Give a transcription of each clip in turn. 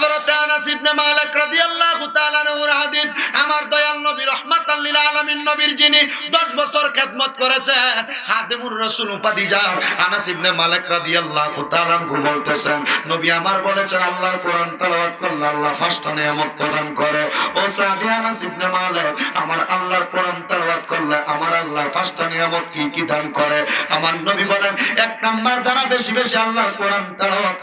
Padre. আমার নবী রাহমাতাল লিল আলামিন নবীর যিনি 10 বছর খেদমত করেছেন, খাদিমুর রাসূল উপাধি যার। আনাস ইবনে মালিক রাদিয়াল্লাহু তাআলা বলতেছেন, নবী আমার বলেছেন, আল্লাহর কোরআন তেলাওয়াত করলে আল্লাহ বলেন, এক নাম্বার যারা বেশি বেশি আল্লাহর কোরআন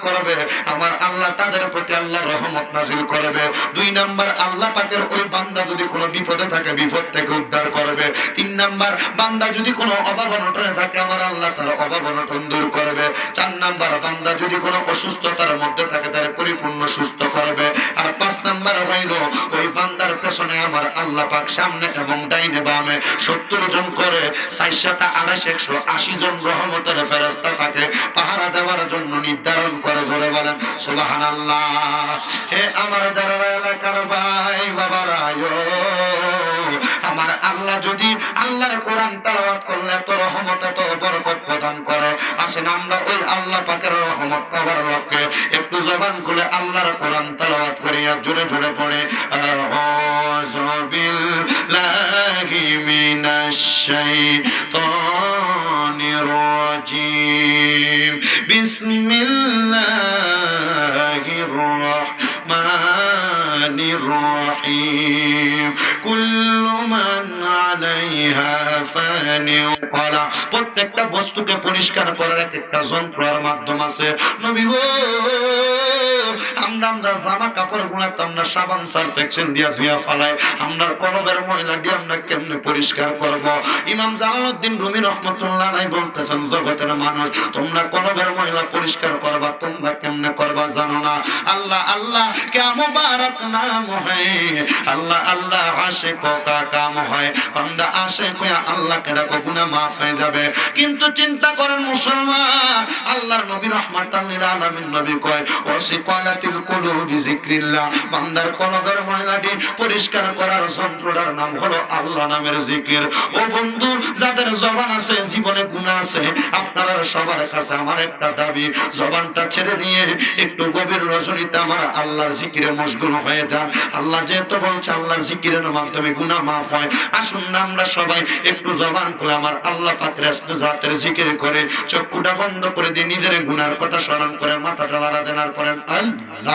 করবে, আমার আল্লাহ তাদের প্রতি আল্লাহ রহমত নাজিল করবে। দুই নাম্বার, আল্লাহ পাকের ওই বান্দা যদি কোনো বিপদে থাকে বিপদ থেকে উদ্ধার করবে। তিন নাম্বার, বান্দা যদি কোনো অভাব অনটনে থাকে, আমার আল্লাহ তার অভাব অনটন দূর করবে। চার নাম্বার, বান্দা যদি কোনো অসুস্থতার মধ্যে থাকে, তার পরিপূর্ণ সুস্থ করবে। আর পাঁচ নাম্বার হইল, ওই বান্দার পেছনে আমার আল্লাহ পাক সামনে এবং ডাইনে বামে সত্তর জন করে ষাট সাথে আড়াইশ, একশো আশি জন রহমতের ফেরস্তা থাকে। পাহারা দেওয়ার জন্য নির্ধারণ করে, জোরে বলেন সুবাহান আল্লাহ হে আমার যারা এলাকার ভাই বাবারা আমার আল্লাহ যদি আল্লাহর কোরআন তেলাওয়াত করলে এত রহমত, এত বরকত প্রদান করে। আসেন আমরা ওই আল্লাহ পাকের রহমত পাওয়ার লক্ষ্যে একটু জবান খুলে আল্লাহর কোরআন তেলাওয়াত করিয়া জোরে জোরে পড়ে। আউযু বিল্লাহি মিনাশ শাইতানির রাজিম। বিসমিল্লাহির الرحمن الرحيم. كل من عليها فان প্রত্যেকটা বস্তুকে পরিষ্কার করার একটা যন্ত্র আর মাধ্যম আছে। নবী আমরা জামা কাপড় সাবান সার্ফ এক্সেল দিয়া ফালাই, আমরা ময়লা দিয়ে আমরা কেমনে পরিষ্কার করব? ইমাম রুমি রহমতুল্লাহ নাই বলতেছেন, জগতের মানুষ, তোমরা কলবের ময়লা পরিষ্কার করবা, তোমরা কেমনে করবা জানো না? আল্লাহ আল্লাহ, কে মুবারক নাম হয়। আল্লাহ আল্লাহ কাম হয়। বান্দা আল্লাহ কে ডাকো মাফ হয়ে যাবে। কিন্তু চিন্তা করেন মুসলমান, আল্লাহর নবী রহমাতাল লিল আলামিন নবী কয় ওয়াসিকালাতিল বান্দার ময়লাটি পরিষ্কার করার যন্ত্রটার নাম হলো আল্লাহ নামের জিকির। ও বন্ধু, যাদের জবান আছে, জীবনে আছে, আপনারা সবার কাছে আমার একটা দাবি, জবানটা ছেড়ে দিয়ে একটু গভীর আমার আল্লাহর জিকিরে মশগুল হয়ে যান। আল্লাহ যেহেতু বলছে আল্লাহর জিকিরের মাধ্যমে মাফ হয়, আসুন না আমরা সবাই একটু জবান করে আমার আল্লাহ পাত্রে জাতের জিকির করে, চক্ষুটা বন্ধ করে দিয়ে নিজের গুনার কথা স্মরণ করে, মাথাটা লাড়া দেনার পরেন আল্লাহ।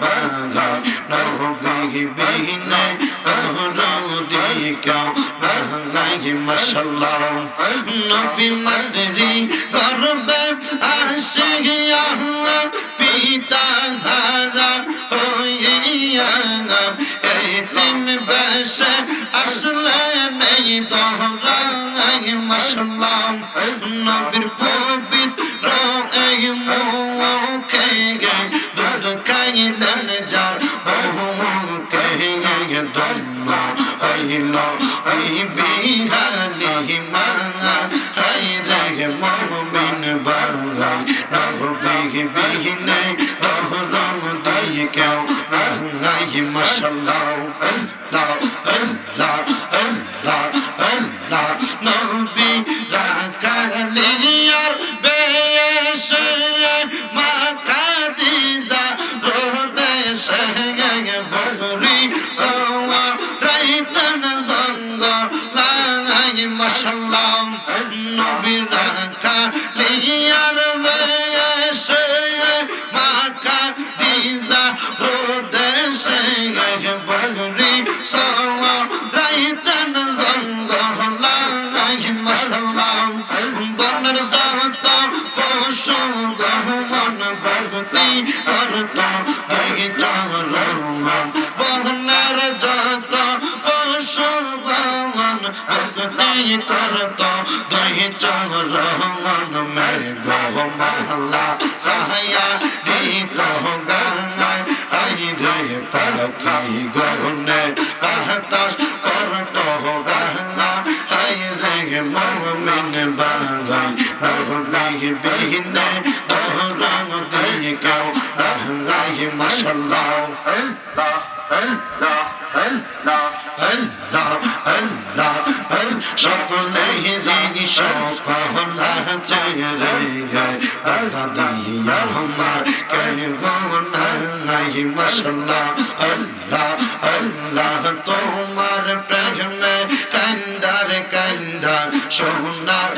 بلا رغبه بهن تهروديك رهنه ما شاء الله نبي مدري غرب عاشق يا بيتا هارا هويا ايتم بس اصلا ني ظهرا ما شاء الله نبي ছিল বিহালি মাঙা হাই রে মমিন বাংলা রহ বিহি বিহি নেই রহ রং দিয়ে কেউ রহ নাই মশলা দই চরণ মে গহ মহলা সাহায়া দিত গাঙ্গায় আই রে পাখি গহনে বাতাস করত গাঙ্গা আই রে মমিন বাগাই নহলি বিহনে দহরং দিয়ে কেউ বাঙ্গাই মশাল্লাহ আল্লাহ আল্লাহ সকলেই রি সকলা চেরে বাদা দিয়া আমার কে নাই মশাল্লাহ আল্লাহ আল্লাহ তোমার প্রেমে কান্দার কান্দা সোনার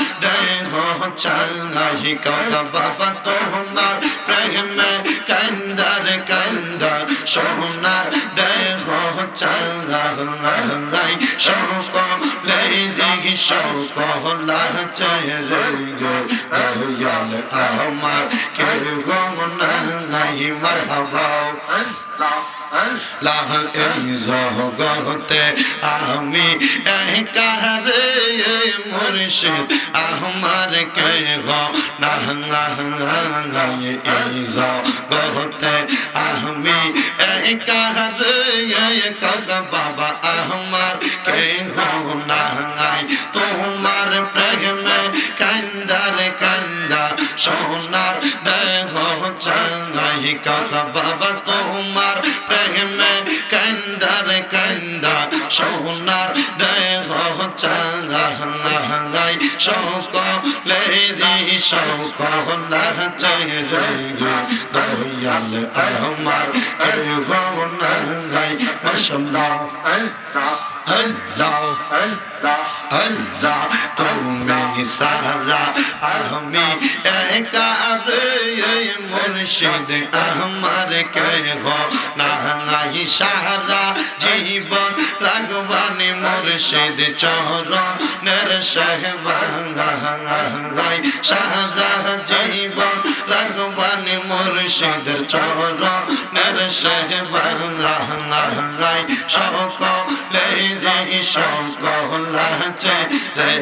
চাই বাবা তোমার প্রেমে কান্দার কান্দা সোনার দেহ চাই সকলে রি সকলা চেরে দয়াল, আমার কে নাই। মারহাবা লাহ এই জগতে আমি কাহারে মুর্শিদ এই জগতে আমি বাবা তোমার প্রেমে কান্দার কান্দা, সোনার দেহ চাঙ্গাই বাবা চাঙ্গাই সকলে রি সকলা চেয়ে দয়াল আমার কেহ নাই মশাল্লাহ। আল্লাহ। আল্লাহ। তুমি সারা আমি একারে মুর্শিদ আমার কেহ শেহবাই সারা জীবন রাগবানি মুর্শিদ চরণের শেহবাই সকলে রে সকলা চে রে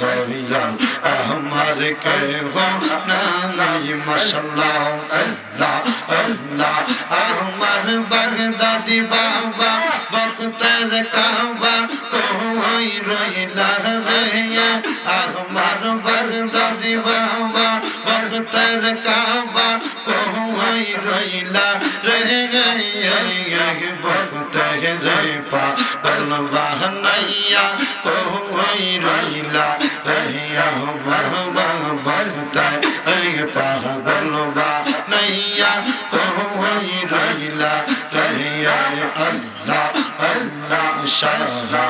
দয়াল, আমার কে গো নাই, মশাল্লাহ, আল্লাহ আল্লাহ, আমার বাগদাদি বাবা বখতের কাবা, কই রইলা রে আমার বাগদাদি বাবা বখতের কাবা কই রইলা রে বখতে রে পা বলবাহ নাইয়া কই রইলা রহিয়া বাবা বখতে রে পা বলবা নাইয়া কই রইলা রহিয়া আল্লাহ আল্লাহ শাহ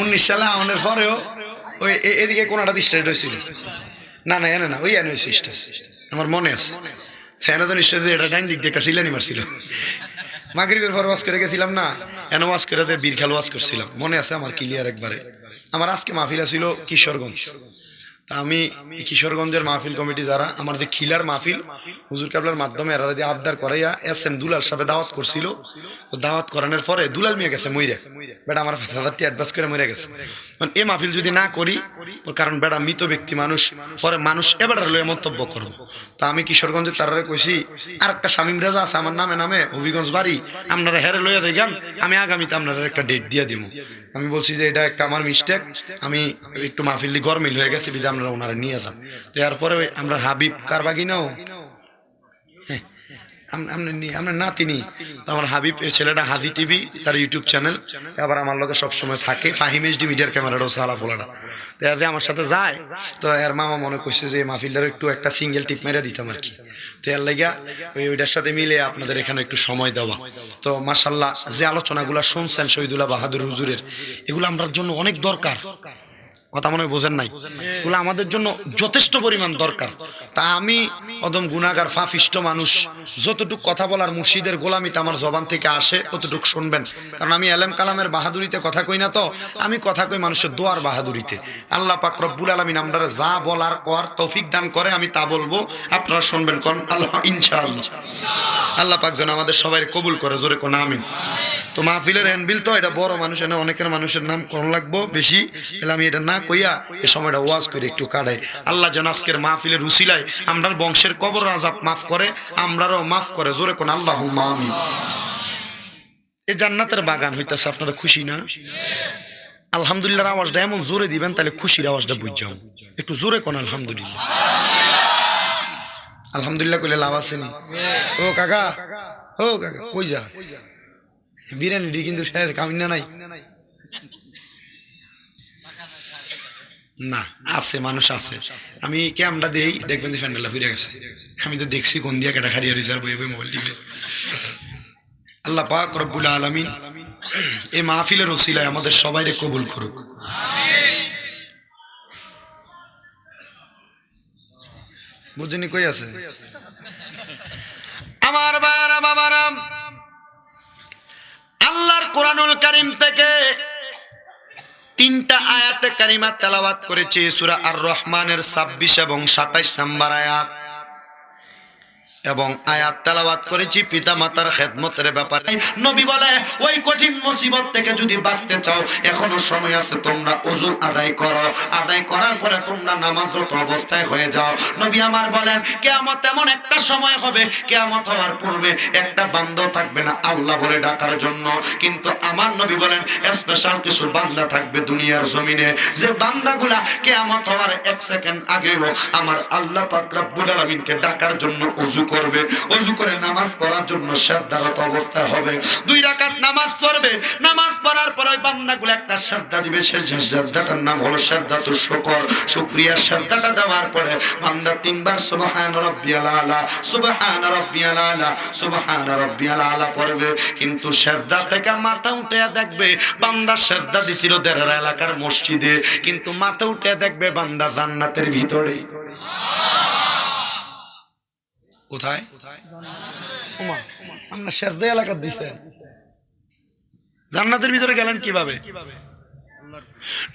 উনিশ সালে আমাদের পরেও ওই এদিকে একটা স্টেজ হয়েছিল। না না এনে না ওই এনে হয়েছে স্টেজ আমার মনে আছে। ফ্যানাদন স্টেজে এটা ডাইন দিক দিয়ে একটা মারছিল। মাগরিবের পর ওয়াজ করে গেছিলাম না, এন ওয়াজ করে দিয়ে বীর ওয়াজ করছিলাম। মনে আছে আমার ক্লিয়ার একবারে। আমার আজকে মাহফিলা ছিল কিশোরগঞ্জ। তা আমি কিশোরগঞ্জের মাহফিল কমিটি যারা, আমার যে খিলার মাহফিল, হুজুর কাবলার মাধ্যমে এরা যে আবদার করাইয়া এস এম দুলাল সাহেব দাওয়াত করছিল দাওয়াত করানোর পরে দুলাল মিয়া গেছে মইরে। বেটা আমার পাঁচ হাজারটি অ্যাডভান্স করে মরে গেছে। এখন এই মাহফিল যদি না করি কারণ বেটা মৃত ব্যক্তি মানুষ, পরে মানুষ এবার লয়ে মন্তব্য করব। তা আমি কিশোরগঞ্জে তারারে কইছি আর একটা শামীম রাজা আছে, আমার নামে নামে, হবিগঞ্জ বাড়ি, আপনারা হেরে লইয়া দেখেন আমি আগামীতে আপনারা একটা ডেট দিয়ে দিব আমি বলছি যে এটা একটা আমার মিস্টেক আমি একটু মাহফিল্লি গরমিল হয়ে গেছে বিধা আপনারা ওনারা নিয়ে যান। তো এরপরে আমরা হাবিব কার আমার ছেলেটা হাজি টিভি, তার ইউটিউব চ্যানেল। আবার আমার সবসময় থাকে। মিডিয়ার আমার সাথে যায়, তো এর মামা মনে যে একটু একটা সিঙ্গেল টিপ মেরে দিতাম আর কি। সাথে মিলে আপনাদের এখানে একটু সময় দেওয়া। তো মাসাল্লাহ যে আলোচনাগুলো শুনছেন শহীদুল্লাহ বাহাদুর হুজুরের, এগুলো আমরার জন্য অনেক দরকার। কথা মনে হয় বোঝেন নাই। এগুলো আমাদের জন্য যথেষ্ট পরিমাণ দরকার। তা আমি অদম গুণাগার ফাফিষ্ট মানুষ, যতটুক কথা বলার মুর্শিদের গোলামিতে আমার জবান থেকে আসে ততটুক শুনবেন। কারণ আমি এলেম কালামের বাহাদুরিতে কথা কই না তো, আমি কথা কই মানুষের দোয়ার বাহাদুরিতে। আল্লাহ পাক রব্বুল আলমিন আমরা যা বলার কর, তৌফিক দান করে আমি তা বলব, আপনারা শুনবেন কোন? আল্লাহ ইনশাআল্লাহ। আল্লাহ পাক যেন আমাদের সবাই কবুল করে, জোরে কোন আমিন। তো মাহফিলের হ্যান্ডবিল তো, এটা বড় মানুষ, এনে অনেকের মানুষের নাম কোন লাগবো, বেশি। তাহলে আমি এটা না কইয়া এ সময়টা ওয়াজ করে একটু কাটাই। আল্লাহ যেন আজকের মাহফিলের রুসিলায় আমরার বংশের কবর আজাব মাফ করে, আমরারও মাফ করে। জোরে কোন আল্লাহ আমিন। এই জান্নাতের বাগান হইতাছে, আপনারা খুশি না? আলহামদুলিল্লাহর আওয়াজটা এমন জোরে দিবেন, তাহলে খুশির আওয়াজটা বুঝছাম একটু জোরে কোন আলহামদুলিল্লাহ। আলহামদুলিল্লাহ কইলে লাভ আছে না? ও কাকা ও কাকা, কই যা? বিরিয়ানি কিন্তু শেষ, কামিনা নাই? না, আছে, মানুষ আছে। আমি ক্যামটা দেই দেখবেন যে ফ্যান্ডেলটা ফিরে গেছে। আমি তো দেখছি কোন দিয়া কেটা খারিয়া বইয়ে বই মোবাইল টিপে। আল্লাহ পাক রব্বুল আলামিন এই মাহফিলের ওসিলায় আমাদের সবাইরে কবুল করুক। বুঝিনি, কই আছে? আমার বারা, বাবারাম। আল্লাহর কোরআনুল কারিম থেকে তিনটা আয়াতে কারিমা তেলাওয়াত করেছে সুরা আর রহমানের 26 এবং সাতাইশ নাম্বার আয়াত। এবং আয়াত তেলাওয়াত করেছি পিতা মাতার খেদমতের ব্যাপারে। নবী বলে, ওই কঠিন মুসিবত থেকে যদি বাঁচতে চাও, এখনও সময় আছে, তোমরা ওযু আদায় করো। আদায় করার পরে তোমরা নামাজরত অবস্থায় হয়ে যাও। নবী আমার বলেন, কিয়ামত এমন একটা সময় হবে, কিয়ামত হওয়ার পূর্বে একটা বান্দা থাকবে না, আল্লাহ বলে ডাকার জন্য। কিন্তু আমার নবী বলেন স্পেশাল কিছু বান্দা থাকবে দুনিয়ার জমিনে। যে বান্দাগুলা কিয়ামত হওয়ার এক সেকেন্ড আগেও আমার আল্লাহ পাক রব্বুল ডাকার জন্য ওযু করবে। ওযু করে নামাজ পড়ার জন্য শ্রদ্ধারত অবস্থায় হবে। দুই রাকাত নামাজ পড়বে। নামাজ পড়ার পর ওই বান্দাগুলো একটা শ্রদ্ধা দিবে। সেই শ্রদ্ধাটার নাম হলো শ্রদ্ধাতুর শুকর। শুকরিয়ার শ্রদ্ধাটা দেওয়ার পরে বান্দা তিনবার সুবহান রাব্বিয়াল আলা, সুবহান রাব্বিয়াল আলা, সুবহান রাব্বিয়াল আলা পড়বে। কিন্তু শ্রদ্ধা থেকে মাথা উঠে দেখবে বান্দা শ্রদ্ধা দিছিল দেড় এলাকার মসজিদে। কিন্তু মাথা উঠে দেখবে বান্দা জান্নাতের ভিতরে কোথায়? এলাকার দিছে জান্নাতের ভিতরে গেলেন কীভাবে?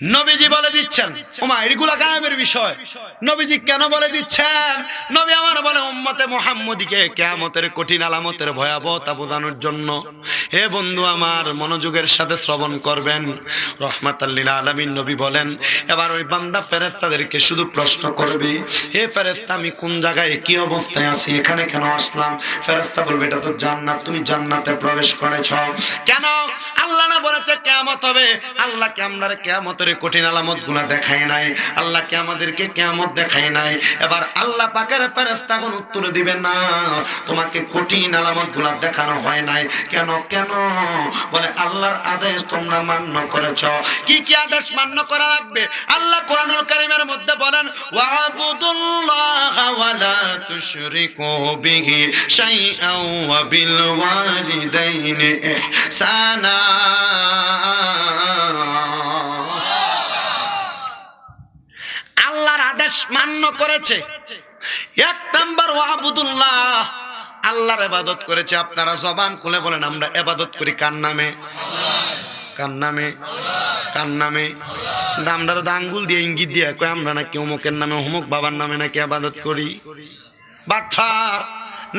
নবীজি বলে দিচ্ছেন ওমা এগুলা গায়েবের বিষয়। নবীজি কেন বলে দিচ্ছেন? নবী আমার বলে, উম্মতে মোহাম্মদীকে কেয়ামতের কঠিন আলামতের ভয়াবহতা বোঝানোর জন্য। হে বন্ধু আমার, মনোযোগের সাথে শ্রবণ করবেন। রহমাতাল্লিল আলমিন নবী বলেন, এবার ওই বান্দা ফেরেস্তাদেরকে শুধু প্রশ্ন করবি, হে ফেরেস্তা আমি কোন জায়গায় কি অবস্থায় আছি? এখানে কেন আসলাম? ফেরেস্তা বলবে, এটা তো জান্নাত, তুমি জান্নাতে প্রবেশ করেছ। কেন? আল্লাহ না বলেছে কেয়ামত হবে। আল্লাহকে আমরা কেয়ামতের কঠিন আলামতগুলা দেখায় নাই আল্লাহকে আমাদেরকে কেয়ামত দেখায় নাই। এবার আল্লাহ পাকের ফেরেস্তা কোন উত্তর দিবে না, তোমাকে কঠিন আলামতগুলা দেখানো হয় নাই। কেন কেন? বলে, আল্লাহর আদেশ তোমরা মান্য করেছ। কি কি আদেশ মান্য করা লাগবে? আল্লাহ কোরআনুল কারীমের মধ্যে বলেন, ওয়াবুদুল্লাহ আল্লাহর আদেশ মান্য করেছে। এক নাম্বার ওয়াবুদুল্লাহ, আল্লাহর এবাদত করেছে। আপনারা জবান খুলে বলেন, আমরা এবাদত করি কার নামে? কার নামে? কার নামে? আমরা আঙ্গুল দিয়ে ইঙ্গিত দিয়ে কই, আমরা নাকি অমুকের নামে, অমুক বাবার নামে নাকি আবাদত করি? বাচ্চার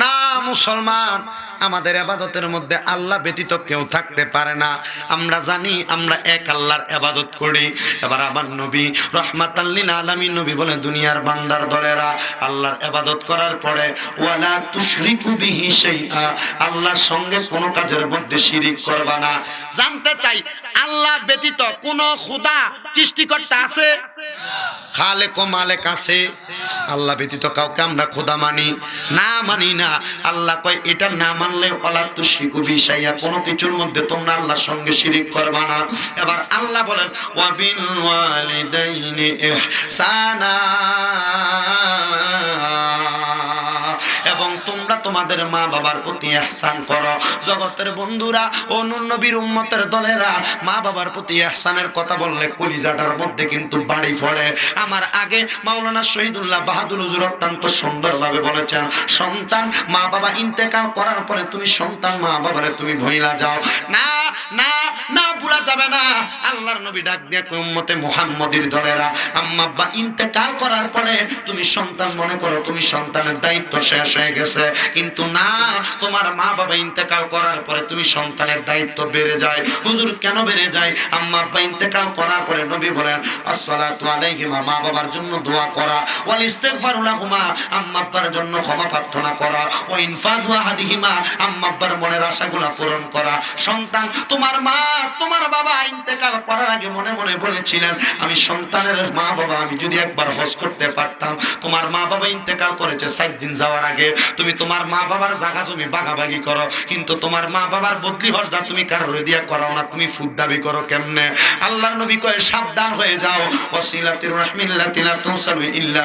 না মুসলমান আমাদের আবাদতের মধ্যে আল্লাহ ব্যতীত কেউ থাকতে পারে না। আমরা জানি, আমরা এক আল্লাহর আবাদত করি। এবার আমার নবী রহমাতাল্লিন আলামী নবী বলে, দুনিয়ার বান্দার দলেরা আল্লাহর আবাদত করার পরে, ওয়ালা তুশরিকু বিহি শাইআ, আল্লাহর সঙ্গে কোনো কাজের মধ্যে শিরিক করবা না। জানতে চাই, আল্লাহ ব্যতীত কোনো খোদা সৃষ্টিকর্তা আছে? খালেক ও মালেক আছে। আল্লাহ ব্যতীত কাউকে আমরা খোদা মানি না মানি না। আল্লাহ কয়, এটা না মানলে অলা শিখু বিশাইয়া কোনো কিছুর মধ্যে তোমরা আল্লাহর সঙ্গে শিরিক করবা না। এবার আল্লাহ বলেন ওয়াবিল ওয়ালিদাইনি ইহসানা। তোমাদের মা বাবার প্রতি এহসান করো। জগতের বন্ধুরা, ও নবীর উম্মতের দলেরা মা বাবার প্রতি এহসানের কথা বললে কলিজাটার মধ্যে কিন্তু বাড়ি পড়ে আমার আগে মাওলানা শহীদুল্লাহ বাহাদুর হুজুর অত্যন্ত সুন্দরভাবে বলেছেন, সন্তান মা বাবা ইন্তেকাল করার পরে তুমি সন্তান মা বাবারে তুমি ভইলা যাও। না না না ভুলা যাবে না। আল্লাহর নবী ডাক দিয়ে উম্মতে মুহাম্মদীর দলেরা, আম্মা আব্বা ইন্তেকাল করার পরে তুমি সন্তান মনে করো, তুমি সন্তানের দায়িত্ব শেষ হয়ে গেছে। কিন্তু না, তোমার মা বাবা ইন্তেকাল করার পরে তুমি সন্তানের দায়িত্ব বেড়ে যায়। হুজুর কেন বেড়ে যায়? আম্মা আব্বা ইন্তেকাল করার পরে নবী বলেন, আসসালাতু আলাইহিমা মা বাবার জন্য দোয়া করা। ওয়াল ইস্তিগফারু লাহুমা আম্মা আব্বার জন্য ক্ষমা প্রার্থনা করা। ও ইনফাজু আহাদিহিমা আম্মা আব্বার মনের আশাগুলো পূরণ করা। সন্তান, তোমার মা, তোমার বাবা ইন্তেকাল করার আগে মনে মনে বলেছিলেন, আমি সন্তানের মা বাবা আমি যদি একবার হজ করতে পারতাম, তোমার মা বাবা ইন্তেকাল করেছে সাত দিন যাওয়ার আগে। তুমি তোমার মা বাবার জায়গা জমি বাগাবাগি করো। কিন্তু তোমার মা বাবার বদলি হজটা তুমি কারোর দিয়া করাও না, তুমি ফুদ দাবি করো কেমনে? আল্লাহ নবী কয়ে, সাবধান হয়ে যাও। ইল্লা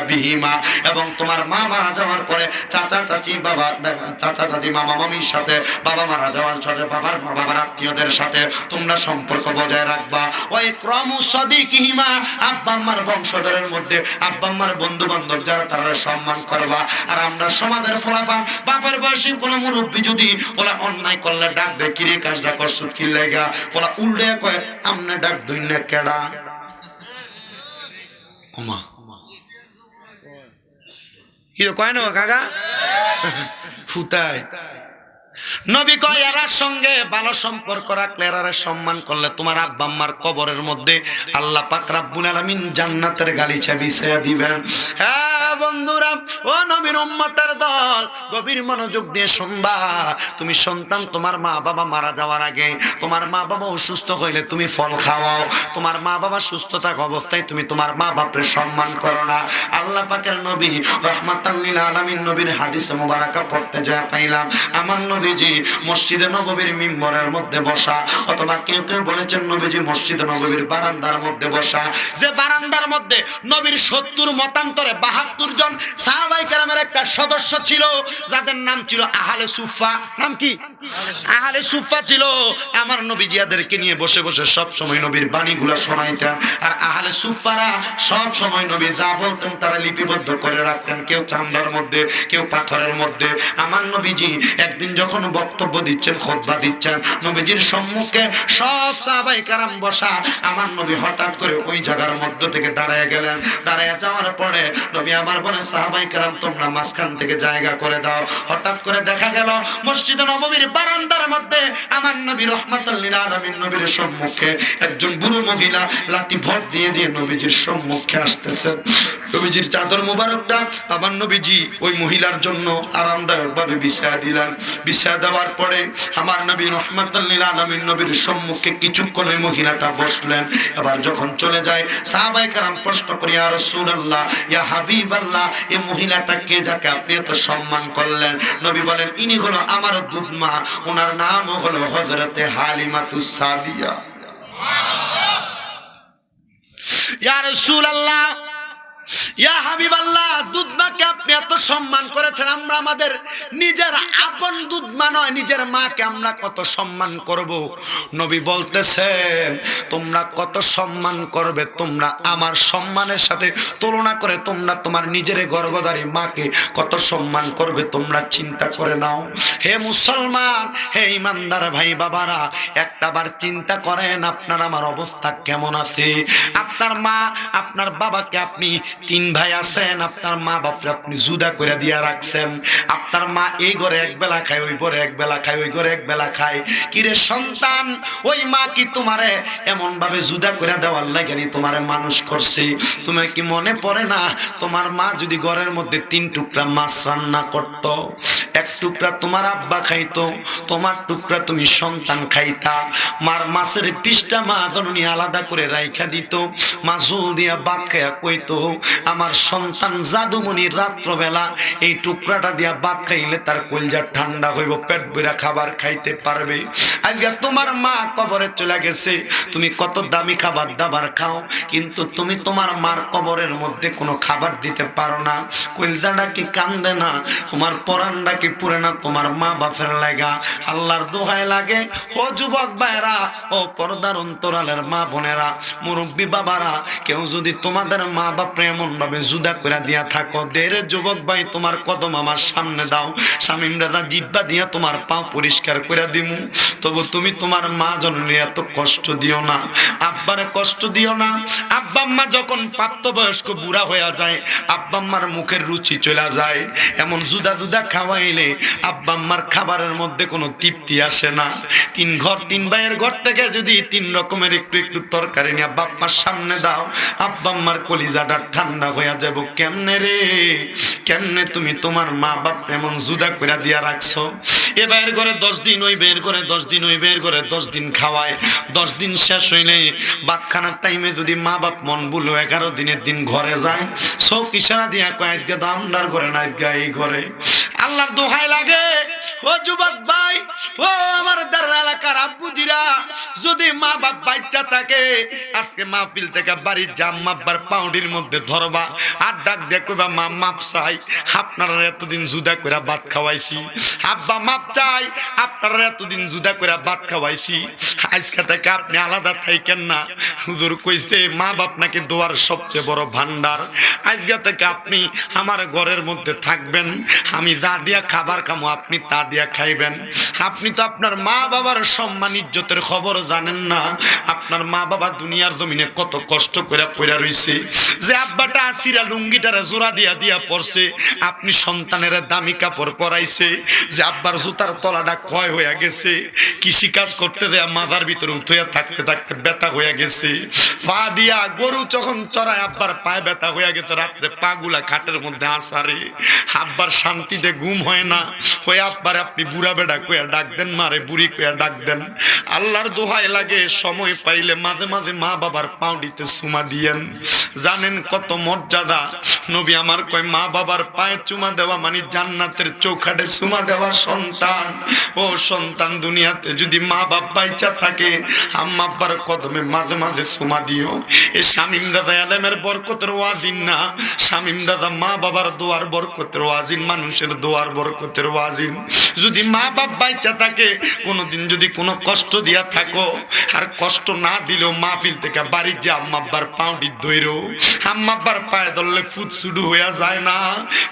এবং তোমার মা মারা যাওয়ার পরে চাচা, চাচি, বাবা, চাচা, চাচি, মামা, মামির সাথে, বাবা মারা যাওয়ার সাথে, বাবার বাবার আত্মীয়দের সাথে তোমরা সম্পর্ক বজায় রাখবা। ওই ক্রমু সদিকিহিমা। আব্বা আম্মার বংশধরের মধ্যে আব্বা আম্মার বন্ধু বান্ধব যারা তারা সম্মান করবা। আর আমরা সমাজের ফলাফল বাপের বয়সী কোনো মুরব্বী যদি ওলা অন্যায় করলে ডাকবে কিরে কাজটা করছুত কি লেগা? ওলা উল্টে কয়, আমনে ডাক দুই না কেডা? ওমা। কি কয় না, কাকা? ফুতায় নবী কয় এরার সঙ্গে ভালো সম্পর্ক রাখলে এরারে সম্মান করলে তোমার আব্বা আম্মার কবরের মধ্যে আল্লাহ পাক রাব্বুল আলামিন জান্নাতের গালিচা বিছিয়ে দিবেন। হ্যাঁ বন্ধুরা, ও নবীর উম্মতের দল, গভীর মনোযোগ দিয়ে শুনবা। তুমি সন্তান, তোমার মা বাবা মারা যাওয়ার আগে তোমার মা বাবা অসুস্থ হইলে তুমি ফল খাওয়াও। তোমার মা বাবা সুস্থ থাকা অবস্থায় তুমি তোমার মা বাপের সম্মান করো না। আল্লাহ পাকের নবী রহমাতাল্লিল আলামিন নবীর হাদিসে মুবারাকা পড়তে যা পাইলাম। আমার নবীজি মসজিদে নববীর মিম্বরের মধ্যে বসা, অথবা কেউ কেউ বলেছেন নবীজি মসজিদে নববীর বারান্দার মধ্যে বসা। যে বারান্দার মধ্যে নবীর সত্তর মতান্তরে বাহাত্তর জন সাহাবাই কেরামের একটা সদস্য ছিল, যাদের নাম ছিল আহলে সুফা নাম কি? আহলে সুফা ছিল। আমার নবী জিয়াদেরকে নিয়ে বসে বসে সব সময় নবীর বাণীগুলো শোনাইতেন। আর আহলে সুফারা সব সময় নবী যা বলতেন তারা লিপিবদ্ধ করে রাখতেন, কেউ চামড়ার মধ্যে, কেউ পাথরের মধ্যে। আমার নবীজি একদিন যখন বক্তব্য দিচ্ছেন, খোদবা দিচ্ছেন, নবীজির সম্মুখে সব সাহাবাই কারাম বসা, আমার নবী হঠাৎ করে ওই জায়গার মধ্য থেকে দাঁড়ায় গেলেন। দাঁড়ায় যাওয়ার পরে নবী আমার বলে, সাহাবাই কারাম, তোমরা মাঝখান থেকে জায়গা করে দাও। হঠাৎ করে দেখা গেল, মসজিদে নববীর বারান্দার মধ্যে আমার নবী রহমাতুল্লিল আলামিন নবীর সম্মুখে একজন বুড়ো মহিলা লাঠি ভর দিয়ে দিয়ে নবীজির সম্মুখে আসতেছেন নবীজির চাদর মুবারকটা আমার নবীজি ওই মহিলার জন্য আরামদায়ক ভাবে বিছায়া দিলেন। বিছায়া দেওয়ার পরে আমার নবী রহমাতুল্লিল আলামিন নবীর সম্মুখে কিছুক্ষণ ওই মহিলাটা বসলেন। এবার যখন চলে যায়, সাহাবাই কারাম প্রশ্ন করি আর রাসূলুল্লাহ, ইয়া হাবিবাল্লাহ এই মহিলাটা কে যাকে আপনি এত সম্মান করলেন? নবী বলেন, ইনি হলো আমার দুধমা, ওনার নাম হলো হযরতে হালিমাতুস সাদিয়া ইয়া রাসূলুল্লাহ ইয়া হাবিবাল্লাহ, দুধমাকে আপনি এত সম্মান করেছেন, আমরা আমাদের নিজের আপন দুধমা নয়, নিজের মাকে আমরা কত সম্মান করব? নবী বলতেছেন, তোমরা কত সম্মান করবে, তোমরা আমার সম্মানের সাথে তুলনা করে তোমরা তোমার নিজের গর্ভধারী মাকে কত সম্মান করবে, তোমরা চিন্তা করে নাও। হে মুসলমান, হে ইমানদার ভাই বাবারা একটাবার চিন্তা করেন, আপনার আমার অবস্থা কেমন আছে? আপনার মা, আপনার বাবাকে আপনি তিন ভাই আছেন, আপনার মা বাপরে আপনি জুদা করে দিয়া রাখছেন। আপনার মা এই ঘরে এক বেলা খায়, ওই ঘরে এক বেলা খায়, ওই ঘরে এক বেলা খায়। কিরে সন্তান, ওই মা কি তোমারে এমন ভাবে জুদা করে দেওয়ার লাগেনি তোমারে মানুষ করছে। তুমি কি মনে পড়ে না? তোমার মা যদি ঘরের মধ্যে তিন টুকরা মাছ রান্না করত এক টুকরা তোমার আব্বা খাইতো, তোমার টুকরা তুমি সন্তান খাইতা। মার মাছের পিসটা মা জননী আলাদা করে রাইখা দিত, মা ঝোল দিয়া ভাত খাইয়া কইতো, আমার সন্তান জাদুমণির রাত্রবেলা এই টুকরাটা দিয়া ভাত খাইলে তার কলজা ঠান্ডা হইব, পেট বইরা খাবার খাইতে পারবে। আজকে তোমার মা কবরে চলে গেছে, তুমি কত দামি খাবার দাবার খাও, কিন্তু তুমি তোমার মার কবরের মধ্যে কোনো খাবার দিতে পারো না। কলজাটা কি কান্দে না? তোমার পরানটা কি পুরে না, তোমার মা বাপের লাগা আল্লাহর দোহাই লাগে। ও যুবক ভাইরা ও পর্দার অন্তরালের মা বোনেরা, মুরব্বী বাবারা, কেউ যদি তোমাদের মা বাপ এমন ভাবে জুদা করে দিয়া থাকো দের যুবক ভাই, তোমার কদম আমার সামনে দাও। স্বামী দাদা জিব্বা দিয়া তোমার পা পরিষ্কার করে দিমু। তবু তুমি তোমার মা জননীর এত কষ্ট দিও না। আব্বারে কষ্ট দিও না। আব্বা আম্মা যখন প্রাপ্তবয়স্ক বুড়া হয়ে যায়, আব্বা আম্মার মুখের রুচি চলে যায়। এমন জুদা জুদা খাওয়াইলে আব্বা আম্মার খাবারের মধ্যে কোনো তৃপ্তি আসে না। তিন ঘর, তিন ভাইয়ের ঘর থেকে যদি তিন রকমের একটু একটু তরকারি নিয়ে বাপ্পার সামনে দাও, আব্বা আম্মার কলিজাটা ঠান্ডা হয়ে যাব কেমনে রে? কেমনে তুমি তোমার মা বাপ এমন জুদা করে দিয়া রাখছো? এ ভাইয়ের ঘরে দশ দিন, ওই ভাইয়ের ঘরে দশ দিন ওই বের করে দশ দিন খাওয়ায়, দশ দিন শেষ হইলে খানার টাইমে যদি মা বাপ মন বলো এগারো দিনের দিন ঘরে যায় সব ইশারা দিয়া কয়, আজকে দামদার করে না এই ঘরে। আল্লাহর দোহাই লাগে। ও যুবক ভাই, ও আমার দার এলাকার আব্বুজিরা, যদি মা বাপ বাচ্চা থাকে, আজকে মাহফিল থেকে বাড়ির জাম মাপবার পাউডির মধ্যে ধরবা। আর ডাক দেখবা মা, মাপ চাই। আপনারা এতদিন জুদা করে ভাত খাওয়াইছি। আব্বা, মাপ চাই। আপনারা এতদিন জুদা করে ভাত খাওয়াইছি। আজকে থেকে আপনি আলাদা থাকেন না। হুজুর কইছে, মা বাপ নাকি দোয়ার সবচেয়ে বড় ভান্ডার আজকে থেকে আপনি আমার ঘরের মধ্যে থাকবেন। আমি যা দিয়া খাবার খামো, আপনি তা দিয়া খাইবেন। আপনি তো আপনার মা বাবার সম্মান, ইজ্জতের খবর জানেন না। আপনার মা বাবা দুনিয়ার জমিনে কত কষ্ট করে পড়া রইছে। যে আব্বাটা আসিরা লুঙ্গিটারে জোড়া দিয়া দিয়া পড়ছে আপনি সন্তানের দামি কাপড় পরাইছে। যে আব্বার জুতার তলাটা ক্ষয় হয়ে গেছে, কৃষি কাজ করতে যায় মাথার ভিতরে উঠে থাকতে থাকতে ব্যথা হয়ে গেছে। পা দিয়া গরু যখন চড়ায়, আব্বার পায়ে ব্যথা হয়ে গেছে, রাত্রে পাগুলা খাটের মধ্যে আসারে আব্বার শান্তিতে ঘুম হয় না। হয়ে আব্বার আপনি বুড়া বেড়া কইয়া ডাক দেন, মারে বুড়ি কইয়া ডাক দেন। আল্লাহর দোহায় লাগে, সময় পাইলে মাঝে মাঝে মা বাবার পাউডিতে সুমা দিয়েন। জানেন কত মর্যাদা। নবী আমার কয়, মা বাবার পায়ে চুমা দেওয়া মানে জান্নাতের চৌখাটে সুমা দেওয়া সন্তান। ও সন্তান, দুনিয়াতে যদি মা বাপ বাইচা থাকে, আম্মা আব্বার কদমে মাঝে মাঝে সুমা দিও। এ শামিম রাজা আলেমের বরকতের ওয়াজিন না। শামিম রাজা মা বাবার দোয়ার বরকতের ওয়াজিন মানুষের দোয়ার বরকতের ওয়াজিন যদি মা বাপ বাইচা থাকে, কোনোদিন যদি কোনো কষ্ট দিয়া থাকো, আর কষ্ট না দিলেও মাহফিল থেকে বাড়ির যে আম্মা আব্বার পাউডি দইরো আম্মা আব্বার পায়ে ধরলে ফুট শুরু হয়ে যায় না।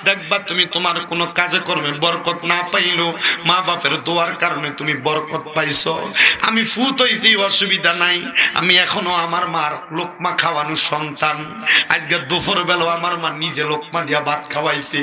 দেখবা তুমি তোমার কোনো কাজে কর্মে বরকত না পাইলো মা বাপের দোয়ার কারণে তুমি বরকত পাইছো। আমি ফুত হইছি, অসুবিধা নাই। আমি এখনও আমার মার লোকমা খাওয়ানো সন্তান। আজকে দুপুর বেলা আমার মা নিজে লোকমা দিয়া ভাত খাওয়াইছে।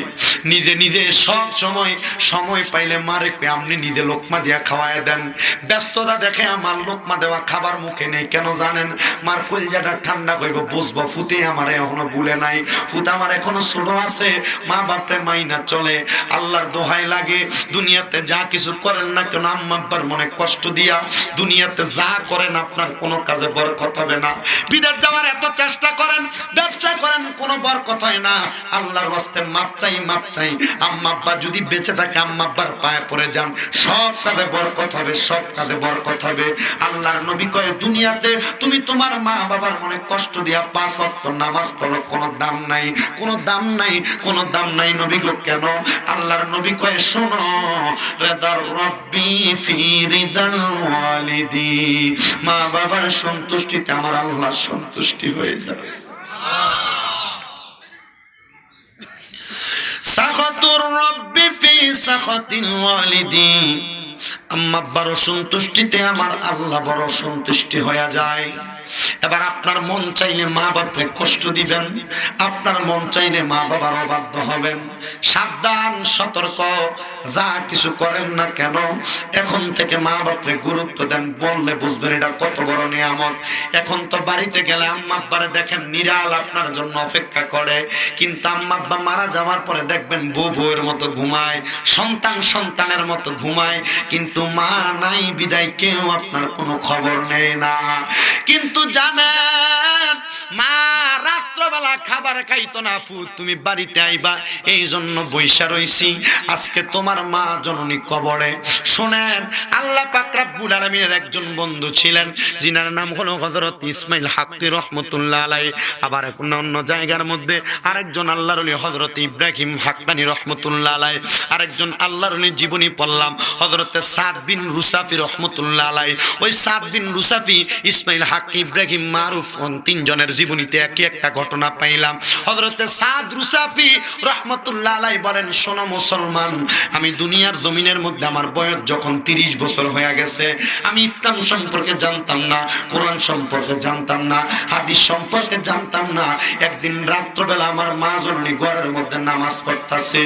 নিজে নিজে সব সময় সময় পাইলে মারে কই, আপনি নিজে লোকমা দিয়া খাওয়ায় দেন। ব্যস্ততা দেখে আমার লোকমা দেওয়া খাবার মুখে নেই, কেন জানেন? মার কলজাটা ঠান্ডা কইব, বুঝব, ফুতে আমার এখনও ভুলে নাই। ফুত আমার এখনও ছোট আছে, মা বাপরে মাইনা চলে, আল্লাহর দোহাই লাগে। দুনিয়াতে যা কিছু করেন না কেন, আম্মা মনে কষ্ট দিয়া দুনিয়াতে যা করেন, আপনার কোনো কাজে বরকত হবে না। বিদেশ যাওয়ার এত চেষ্টা করেন, ব্যবসা করেন, কোনো বরকত হয় না। আল্লাহর বাস্তে মাপ চাই মাপ চাই। আম্মা যদি বেঁচে থাকে, আম্মা আব্বার পায়ে পড়ে যান। সব কাজে বরকত হবে, সব কাজে বরকত হবে। আল্লাহর নবী কয়, দুনিয়াতে তুমি তোমার মা বাবার মনে কষ্ট দিয়া পাঁচ ওয়াক্ত নামাজ পড়ো, কোনো দাম নাই, কোনো দাম নাই, কোনো দাম নাই। নবী গো, কেন? আল্লাহর নবী কয়, শোনো, রেদার রব্বি ফি রিদাল ওয়ালিদি। মা বাবার সন্তুষ্টিতে আমার আল্লাহ সন্তুষ্টি হয়ে যাবে। সাখাতুর রব্বি ফি সাখাতিল ওয়ালিদি আম্মা বড় সন্তুষ্টিতে আমার আল্লাহ বড় সন্তুষ্টি হয়ে যায়। এবার আপনার মন চাইলে মা বাপকে কষ্ট দিবেন, আপনার মন চাইলে মা বাবার অবাধ্য হবেন। সাবধান, সতর্ক। যা কিছু করেন না কেন, এখন থেকে মা বাপরে গুরুত্ব দেন, বললে বুঝবেন এটা কত বড় নিয়ামত। এখন তো বাড়িতে গেলে আম্মা দেখেন নিরাল আপনার জন্য অপেক্ষা করে, কিন্তু আম্মা আব্বা মারা যাওয়ার পরে দেখবেন বউ বউয়ের মতো ঘুমায়, সন্তান সন্তানের মতো ঘুমায়, কিন্তু মা নাই বিদায়, কেউ আপনার কোনো খবর নেই না। কিন্তু জানেন, মা রাত্রবেলা খাবার খাইতো না, ফু, তুমি বাড়িতে আইবা এই জন্য বৈশা রইছি। আজকে তোমার মা জননী কবরে। শোনেন, আল্লাহ পাক রাব্বুল আলামিনের একজন বন্ধু ছিলেন, যিনার নাম হলো হযরত ইসমাইল হাক্কি রহমতুল্লাহ আলাই আবার এখন অন্য জায়গার মধ্যে আরেকজন আল্লাহর ওলি হযরত ইব্রাহিম হাক্কানি রহমতুল্লাহ আলাই আরেকজন আল্লাহর ওলির জীবনী পড়লাম, হযরত সাদ বিন রুসাফি রহমতুল্লাহ আলাই ওই সাদ বিন রুসাফি, ইসমাইল হাক ইব্রাহিম মারুফ তিনজনের জীবনীতে একই একটা ঘটনা পাইলাম। হযরতে সাদ রুসাফি রহমতুল্লাহ আলাই বলেন, শোনো মুসলমান, আমি দুনিয়ার জমিনের মধ্যে আমার বয়স যখন তিরিশ বছর হয়ে গেছে, আমি ইসলাম সম্পর্কে জানতাম না, কোরআন সম্পর্কে জানতাম না, হাদিস সম্পর্কে জানতাম না। একদিন রাত্রবেলা আমার মা জননী ঘরের মধ্যে নামাজ পড়তাছে।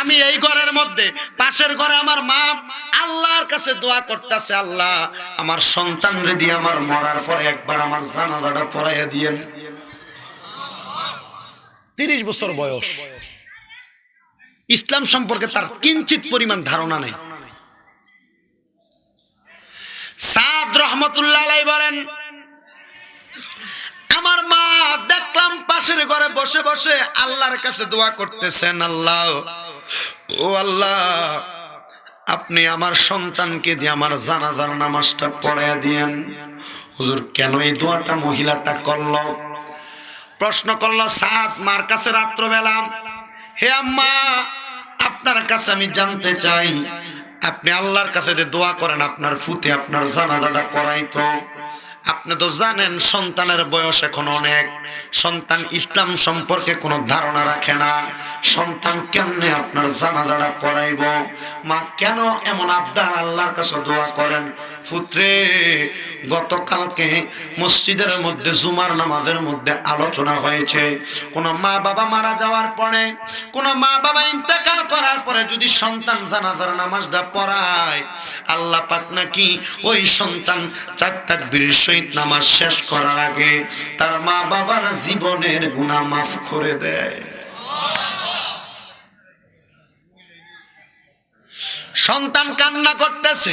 আমি এই ঘরের মধ্যে, পাশের ঘরে আমার মা আল্লাহর কাছে দোয়া করতেছে, আল্লাহ, আমার সন্তান রেদি আমার মরার পরে একবার আমার জানাজাটা পড়াইয়া দিয়েন। তিরিশ বছর বয়স। ইসলাম সম্পর্কে তার কিঞ্চিত পরিমাণ ধারণা নেই। সাদ রহমতুল্লাহ বলেন, আমার মা দেখলাম পাশের ঘরে বসে বসে আল্লাহর কাছে দোয়া করতেছেন, আল্লাহ, ও আল্লাহ, আপনি আমার সন্তানকে দিয়ে আমার জানাজার নামাজটা পড়াইয়া দিয়েন। হুজুর, কেন এই দোয়াটা মহিলাটা করল? প্রশ্ন করল সাজ মার কাছে রাত্রবেলা? হে আম্মা, আপনার কাছে আমি জানতে চাই, আপনি আল্লাহর কাছে যে দোয়া করেন, আপনার ফুতে আপনার জানাজাটা করাই তো। আপনি তো জানেন, সন্তানের বয়স এখন অনেক। সন্তান ইসলাম সম্পর্কে কোনো ধারণা রাখে না। সন্তান কেমনে আপনার জানাজাটা পড়াইব? মা, কেন এমন আবদার আল্লাহর কাছে দোয়া করেন? পুত্রে গতকালকে মসজিদের মধ্যে, জুমার নামাজের মধ্যে আলোচনা হয়েছে। কোন মা বাবা মারা যাওয়ার পরে, কোন মা বাবা ইন্তেকাল করার পরে যদি সন্তান জানাজার নামাজটা পড়ায়, আল্লাহ পাক নাকি ওই সন্তান চারটা বীর সহিত নামাজ শেষ করার আগে তার মা বাবার জীবনের গুণা মাফ করে দেয় সন্তান কান্না করতেছে।